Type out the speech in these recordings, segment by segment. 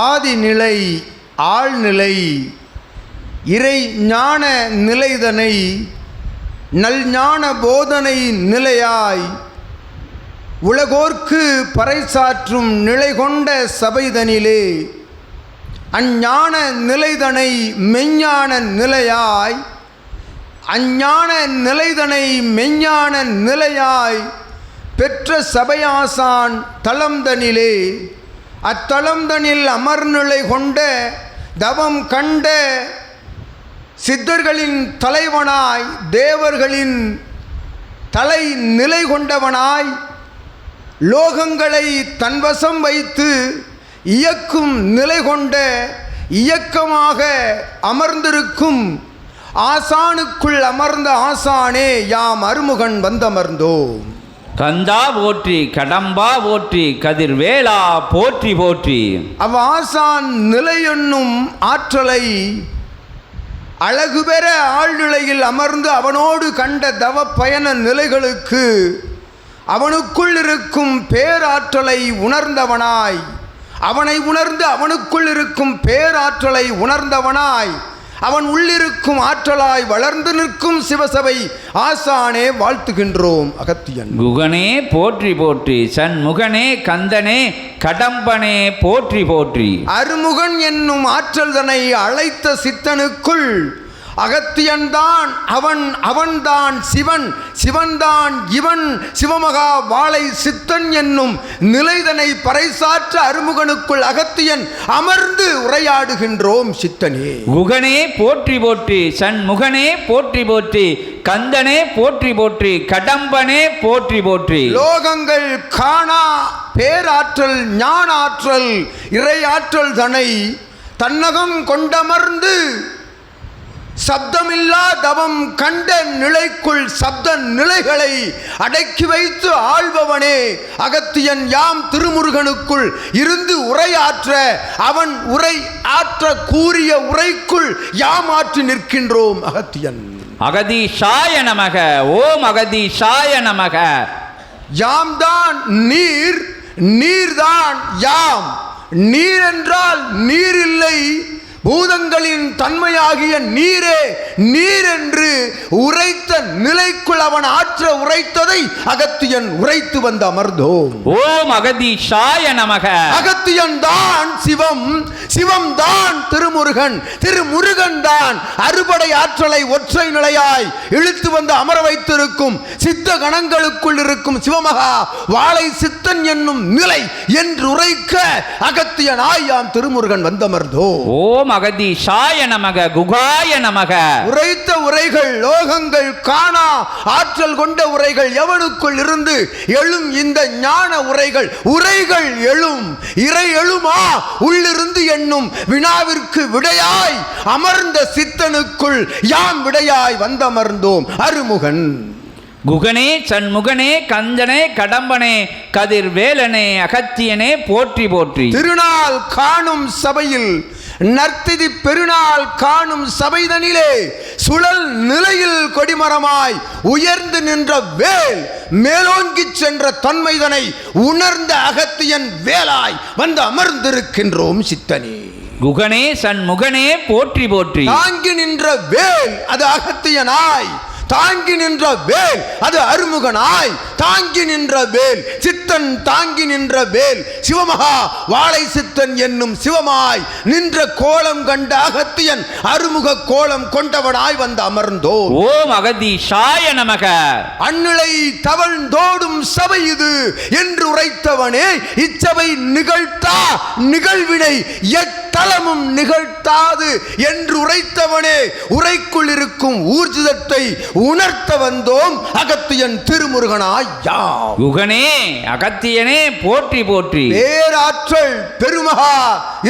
ஆதிநிலை ஆழ்நிலை இறை ஞான நிலைதனை நல்ஞான போதனை நிலையாய் உலகோர்க்கு பறைசாற்றும் நிலை கொண்ட சபைதனிலே அஞ்ஞான நிலைதனை மெஞ்ஞான நிலையாய் அஞ்ஞான நிலைதனை மெஞ்ஞான நிலையாய் பெற்ற சபையாசான் தளம்தனிலே அத்தளம்தனில் அமர்நிலை கொண்ட தவம் கண்ட சித்தர்களின் தலைவனாய் தேவர்களின் தலை நிலை கொண்டவனாய் லோகங்களை தன்வசம் வைத்து இயக்கும் நிலை கொண்ட இயக்கமாக அமர்ந்திருக்கும் ஆசானுக்குள் அமர்ந்த ஆசானே யாம் அருமுகன் வந்தமர்ந்தோம். கந்தா போற்றி கடம்பா போற்றி கதிர்வேலா போற்றி போற்றி. அவ் ஆசான் நிலை ஆற்றலை அழகு பெற ஆழ்நிலையில் அமர்ந்து அவனோடு கண்ட தவ பயண நிலைகளுக்கு அவனுக்குள் இருக்கும் பேராற்றலை உணர்ந்தவனாய். அவனை உணர்ந்து அவனுக்குள் இருக்கும் பேராற்றலை உணர்ந்தவனாய். அவன் உள்ளிருக்கும் ஆற்றலாய் வளர்ந்து நிற்கும் சிவசபை ஆசானே வாழ்த்துகின்றோம் அகத்தியன். குகனே போற்றி போற்றி சண்முகனே கந்தனே கடம்பனே போற்றி போற்றி. அருமுகன் என்னும் ஆற்றல் தன்னை அழைத்த சித்தனுக்குள் அகத்தியன்தான் அவன் அவன்தான் சிவன் சிவன்தான் இவன் சிவமகா வாளை சித்தன் என்னும் நிலைதனை பறைசாற்ற அருமுகனுக்குள் அகத்தியன் அமர்ந்து உரையாடுகின்றோம் சித்தனே. குகனே போற்றி போற்றி சண்முகனே போற்றி போற்றி கந்தனே போற்றி போற்றி கடம்பனே போற்றி போற்றி. லோகங்கள் காணா பேராற்றல் ஞானாற்றல் இறையாற்றல் தனை தன்னகம் கொண்டமர்ந்து சப்தமில்லா தவம் கண்ட நிலைக்குள் சப்த நிலைகளை அடக்கி வைத்து ஆள்பவனே. அகத்தியன் யாம் திருமுருகனுக்குள் இருந்து உரையாற்ற அவன் உரை ஆற்ற கூறிய உரைக்குள் யாம் ஆற்றி நிற்கின்றோம் அகத்தியன். அகதீஷாய நமக ஓம் அகதீஷாய நமக. யாம் தான் நீர் நீர்தான் யாம். நீர் என்றால் நீர் இல்லை பூதங்களின் தன்மையாகிய நீரே நீர் என்று உரைத்த நிலைக்குள் அவன் ஆற்ற உரைத்ததை அகத்தியன் உரைத்து வந்து அமர்ந்தோம். ஓம் அகதீஷாய நமக. அகத்தியன் தான் சிவம் சிவம் தான் திருமுருகன் திருமுருகன் தான் அறுபடை ஆற்றலை ஒற்றை நிலையாய் இழுத்து வந்து அமர வைத்திருக்கும் சித்த கணங்களுக்குள் இருக்கும் சிவமகா வாளை சித்தன் என்னும் நிலை என்று உரைக்க அகத்தியனாய் யாம் திருமுருகன் வந்தமர்ந்தோ. ஓம் அகதீஷாய நமக குகாய நமக. உரைத்த உரைகள் லோகங்கள் காணா ஆற்றல் கொண்ட உரைகள் எவனுக்குள் இருந்து எழும் இந்த ஞான உரைகள்? உரைகள் எழும் இறை எழுமா? உள்ளிருந்து என்னும் வினாவிற்கு விடையாய் அமர்ந்த சித்தனுக்குள் யாம் விடையாய் வந்தமர்ந்தோம். அருமுகன். குகனே சண்முகனே கந்தனே கடம்பனே கதிர்வேலனே அகத்தியனே போற்றி போற்றி. திருநாள் காணும் சபையில் நர்த்திதி பெருநாள் காணும் சபைதனிலே சுழல் நிலையில் கொடிமரமாய் உயர்ந்து நின்ற வேல் மேலோங்கிச் சென்ற தன்மைதனை உணர்ந்த அகத்தியன் வேலாய் வந்து அமர்ந்திருக்கின்றோம் சித்தனே. குகனே சண்முகனே போற்றி போற்றி. தாங்கி நின்ற வேல் அது அகத்தியனாய் தாங்கி நின்ற வேல் அது அருமுகனாய் தாங்கி நின்ற வேல் சித்தன் தாங்கி நின்ற வேல் சிவமகா வாழை சித்தன் என்னும் சிவமாய் நின்ற கோலம் கண்ட அகத்தியன் அருமுக கோலம் கொண்டவனாய் வந்து அமர்ந்தோ ஓம் அகதீஷாய நமக. அந்நிலை தவழ்ந்தோடும் சபை இது என்று உரைத்தவனே இச்சபை நிகழ்த்தா நிகழ்வினை எத்தலமும் நிகழ்த்தாது என்று உரைத்தவனே உரைக்குள் இருக்கும் ஊர்ஜிதத்தை உணர்த்த வந்தோம் அகத்தியன் திருமுருகனாய். யாம் அகத்தியனே போற்றி போற்றி. பேராற்றல் பெருமகா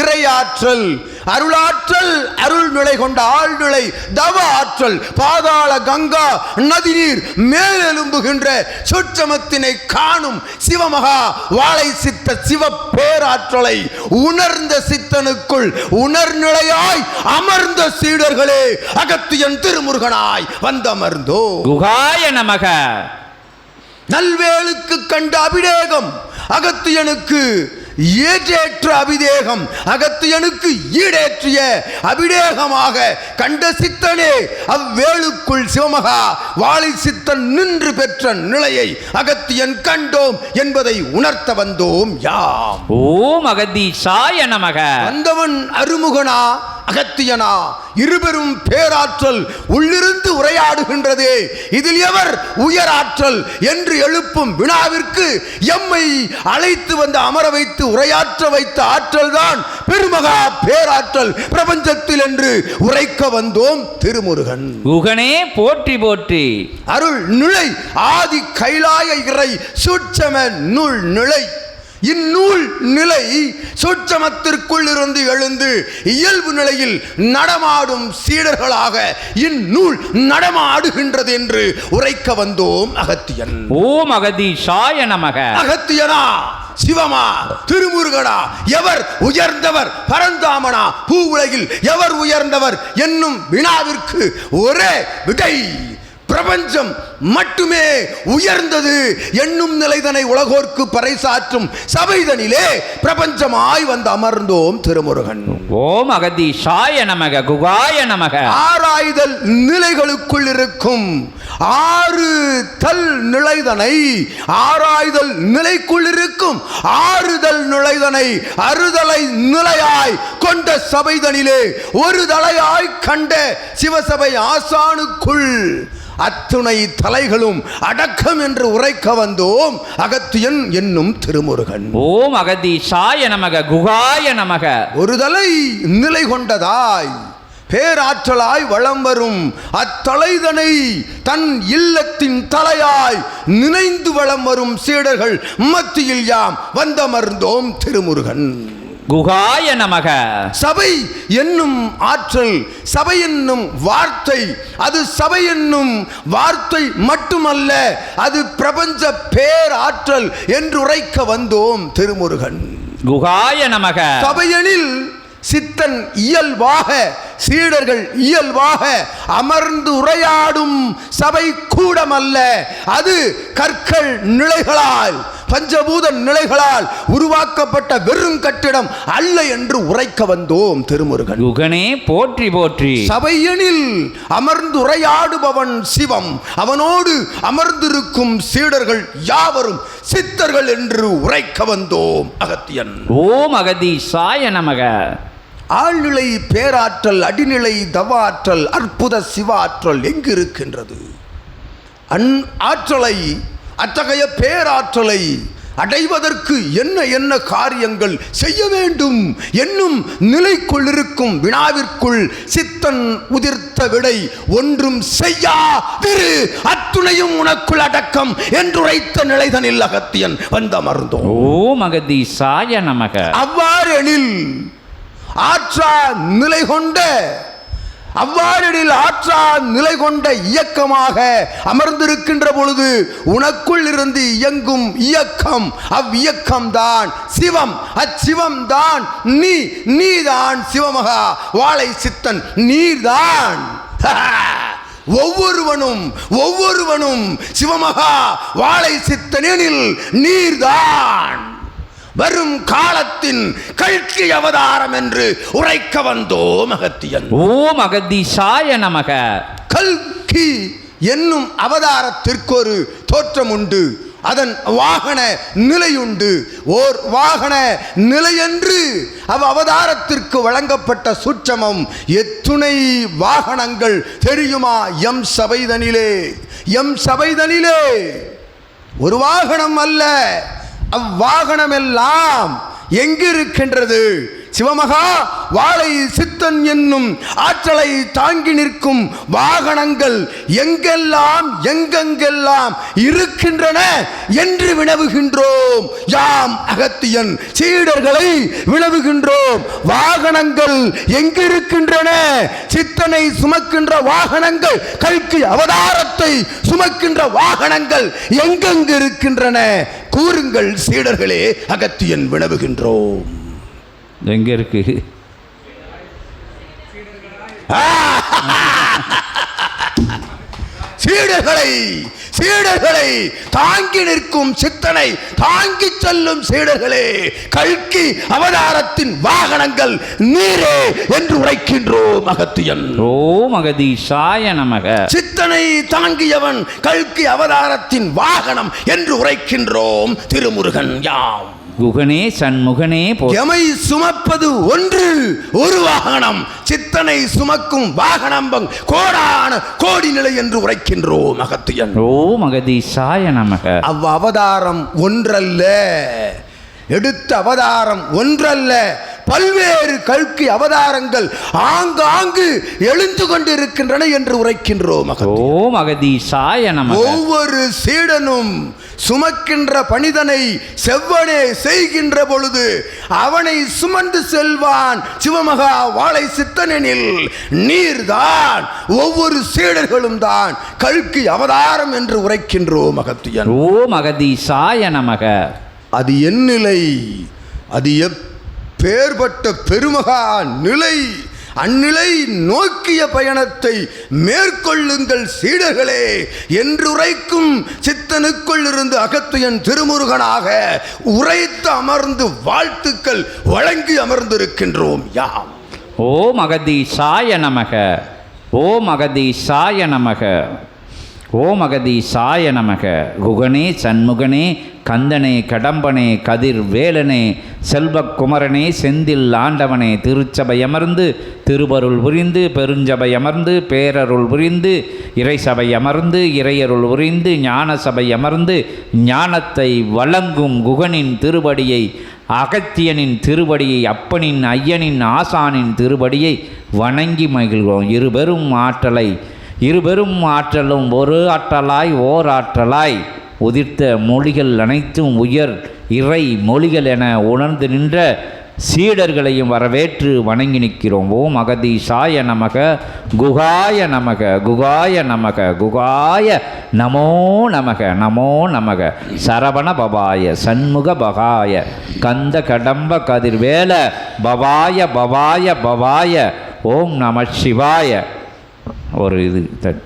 இறையாற்றல் அருளாற்றல் அருள் நிலை கொண்ட ஆழ்நிலை தவ ஆற்றல் பாதாள கங்கா நதிநீர் மேலெலும்புகின்ற சுற்றமத்தினை காணும் சிவமகா வாழை சித்த சிவ பேராற்றலை உணர்ந்த சித்தனுக்குள் உணர்நிலையாய் அமர்ந்த சீடர்களே அகத்தியன் திருமுருகனாய் வந்தமர்ந்தோ குகாய நமக. நல்வேலுக்கு கண்ட அபிடேகம் அகத்தியனுக்கு ஏற்றேற்ற அபிதேகம் அகத்தியனுக்கு ஈடேற்றிய அபிடேகமாக கண்ட சித்தனே அவ்வேளுக்குள் சிவமகா வாழை சித்தன் நின்று பெற்ற நிலையை அகத்தியன் கண்டோம் என்பதை உணர்த்த வந்தோம் யாம். ஓம் அகதீஷாய நமக. வந்தவன் அருமுகனா அகத்தியனா இருபெரும் பேராற்றல் உள்ளிருந்து உரையாடுகின்றதே. இதில் எவர் உயராற்றல் என்று எழுப்பும் வினாவிற்கு எம்மை அழைத்து வந்து அமர வைத்து உரையாற்ற வைத்த ஆற்றல் தான் பெருமகா பேராற்றல் பிரபஞ்சத்தில் என்று உரைக்க வந்தோம் திருமுருகன். குகனே போற்றி போற்றி. அருள் நிலை ஆதி கைலாய இறை சூட்சம நூல் நிலை. இந்நூல் நிலை சூட்சமத்திற்குள் இருந்து எழுந்து இயல்பு நிலையில் நடமாடும் சீடர்களாக இந்நூல் நடமாடுகின்றது என்று உரைக்க வந்தோம் அகத்தியன். ஓம் அகதீஷாய நமக. அகத்தியனா சிவமா திருமுருகனா எவர் உயர்ந்தவர் பரந்தாமனா பூ உலகில் எவர் உயர்ந்தவர் என்னும் வினாவிற்கு ஒரே விடை. பிரபஞ்சம் மட்டுமே உயர்ந்தது என்னும் நிலைதனை உலகோர்க்கு பறைசாற்றும் சபைதனிலே பிரபஞ்சமாய் வந்து அமர்ந்தோம் திருமுருகன். ஓம் அகதீஷாய நமக குகாய நமக. ஆராய்தல் நிலைகளுக்குள் இருக்கும் ஆறு தல் நிலைதனை ஆராய்தல் நிலைக்குள் இருக்கும் ஆறுதல் நிலைதனை அறுதலை நிலையாய் கொண்ட சபைதனிலே ஒரு தலையாய் கண்ட சிவசபை ஆசானுக்குள் அத்துணை தலைகளும் அடக்கம் என்று உரைக்க வந்தோம். அகத்தியன் என்னும் திருமுருகன். ஓம் அகதீஷாய நமக குகாய நமக. ஒரு தலை நிலை கொண்டதாய் பேராற்றலாய் வளம் வரும். அத்தலைதனை தன் இல்லத்தின் தலையாய் நினைந்து வளம் வரும் சீடர்கள் மத்தியில் யாம் வந்தமர்ந்தோம் திருமுருகன். குகாய நமக. சபை என்னும் ஆற்றல் சபை என்னும் வார்த்தை அது சபை என்னும் வார்த்தை மட்டுமல்ல அது பிரபஞ்ச பேராற்றல் என்று உரைக்க வந்தோம் திருமுருகன். குகாய நமக. சபையனில் சித்தன் இயல்பாக சீடர்கள் இயல்பாக அமர்ந்து உரையாடும் சபை கூடமல்ல அது கற்கள் நிலைகளால் பஞ்சபூத நிலைகளால் உருவாக்கப்பட்ட வெறும் கட்டிடம் அல்ல என்று உரைக்க வந்தோம் திருமுருகன். குகனே போற்றி போற்றி. சபையனில் அமர்ந்து உரையாடுபவன் சிவம். அவனோடு அமர்ந்திருக்கும் சீடர்கள் யாவரும் சித்தர்கள் என்று உரைக்க வந்தோம் அகத்தியன். ஓம் அகதீஷாய நமக. ஆழ்நிலை பேராற்றல் அடிநிலை தவாற்றல் அற்புத சிவாற்றல் எங்கு இருக்கின்றது அன் ஆற்றலை அத்தகைய பேராற்றலை அடைவதற்கு என்ன என்ன காரியங்கள் செய்ய வேண்டும் என்னும் நிலைக்குள் இருக்கும் வினாவிற்குள் சித்தன் உதிர்த்த விடை ஒன்றும் செய்யா திரு அத்துணையும் உனக்குள் அடக்கம் என்றுரைத்த நிலைதனில் அகத்தியன் வந்தமர்ந்தோம் ஓம் அகதீஷாய நமக. அவ்வாறெனில் ஆற்றா நிலை கொண்ட அவ்வாறெனில் ஆற்றா நிலை கொண்ட இயக்கமாக அமர்ந்திருக்கின்ற பொழுது உனக்குள் இருந்து இயங்கும் இயக்கம் அவ்வியக்கம் தான் சிவம் அச்சிவம் தான் நீ நீதான் சிவமகா. வாழை சித்தன் நீர்தான். ஒவ்வொருவனும் ஒவ்வொருவனும் சிவமகா. வாழை சித்தனெனில் நீர்தான். வரும் காலத்தின் கல்கி அவதாரம் என்று உரைக்க வந்தோம் அகத்தியன் ஓம் அகதீஷாய நமக. கல்கி என்னும் அவதாரத்திற்கொரு தோற்றம் உண்டு அதன் வாகன நிலையுண்டு. ஓர் வாகன நிலையென்று அவ் அவதாரத்திற்கு வழங்கப்பட்ட சூட்சமம் எத்துணை வாகனங்கள் தெரியுமா? எம் சபைதனிலே. எம் சபைதனிலே. ஒரு வாகனம் அல்ல. அவ்வாகனமெல்லாம் எங்கிருக்கின்றது? சிவமகா வாழை சித்தன் என்னும் ஆற்றலை தாங்கி நிற்கும் வாகனங்கள் எங்கெல்லாம் எங்கெங்கெல்லாம் இருக்கின்றன என்று வினவுகின்றோம். யாம் அகத்தியன் சீடர்களை வினவுகின்றோம். வாகனங்கள் எங்கிருக்கின்றன? சித்தனை சுமக்கின்ற வாகனங்கள் கல்கி அவதாரத்தை சுமக்கின்ற வாகனங்கள் எங்கெங்கு இருக்கின்றன? கூறுங்கள் சீடர்களே அகத்தியன் வினவுகின்றோம். எங்க இருக்கு? சீடர்களை சீடர்களை தாங்கி நிற்கும் சித்தனை தாங்கி செல்லும் சீடர்களே கல்கி அவதாரத்தின் வாகனங்கள் நீரே என்று உரைக்கின்றோம் அகத்தியன். ஓம் அகதீஷாய நமக. சித்தனை தாங்கியவன் கல்கி அவதாரத்தின் வாகனம் என்று உரைக்கின்றோம் திருமுருகன் யாம். குகனே சண்முகனே எமை சுமப்பது ஒன்று ஒரு வாகனம். சித்தனை சுமக்கும் வாகனம் கோடான கோடி நிலை என்று உரைக்கின்றோம் அகத்தியன் ஓம் அகதீஷாய நமக. அவ் அவதாரம் ஒன்றல்ல. எடுத்த அவதாரம் ஒன்றல்ல. பல்வேறு கல்கி அவதாரங்கள் ஆங்காங்கு எழுந்து கொண்டிருக்கின்றன என்று உரைக்கின்றோம். ஓம் அகதீஷாய நமக. ஒவ்வொரு சீடனும் சுமக்கின்ற பணிதனை செவ்வனே செய்கின்ற பொழுது அவனை சுமந்து செல்வான் சிவமகா வாழை சித்தனெனில் நீர்தான். ஒவ்வொரு சீடர்களும் தான் கல்கி அவதாரம் என்று உரைக்கின்றோம் அகத்தியன் ஓம் அகதீஷாய நமக. அது என் நிலை அது பேர்பட்ட பெருமகா நிலை அந்நிலை நோக்கிய பயணத்தை மேற்கொள்ளுங்கள் சீடர்களே என்றுரைக்கும் சித்தனுக்குள் இருந்து அகத்துயன் திருமுருகனாக உரைத்து அமர்ந்து வாழ்த்துக்கள் வழங்கி அமர்ந்திருக்கின்றோம். யாம். ஓம் சாய நமக. ஓம் சாய நமக. ஓம் சாய நமக. குகனே சண்முகனே கந்தனே கடம்பனே கதிர் வேலனே செல்வக்குமரனே செந்தில் ஆண்டவனே திருச்சபை அமர்ந்து திருவருள் புரிந்து பெருஞ்சபை அமர்ந்து பேரருள் புரிந்து இறைசபை அமர்ந்து இறையருள் புரிந்து ஞான சபை அமர்ந்து ஞானத்தை வழங்கும் குகனின் திருவடியை அகத்தியனின் திருவடியை அப்பனின் ஐயனின் ஆசானின் திருவடியை வணங்கி மகிழ்கிறோம் இருபெரும் ஆற்றலை இருபெரும் ஆற்றலும் ஒரு ஆற்றலாய் ஓர் ஆற்றலாய். உதிர்த்த மொழிகள் அனைத்தும் உயர் இறை மொழிகள் என உணர்ந்து நின்ற சீடர்களையும் வரவேற்று வணங்கி நிற்கிறோம். ஓம் அகதீஷாய நமக குகாய நமக குகாய நமக குகாய நமோ நமக நமோ நமக. சரவண பவாய சண்முக பகாய கந்த கடம்ப கதிர்வேல பவாய பவாய பவாய. ஓம் நம சிவாய. ஒரு இது த-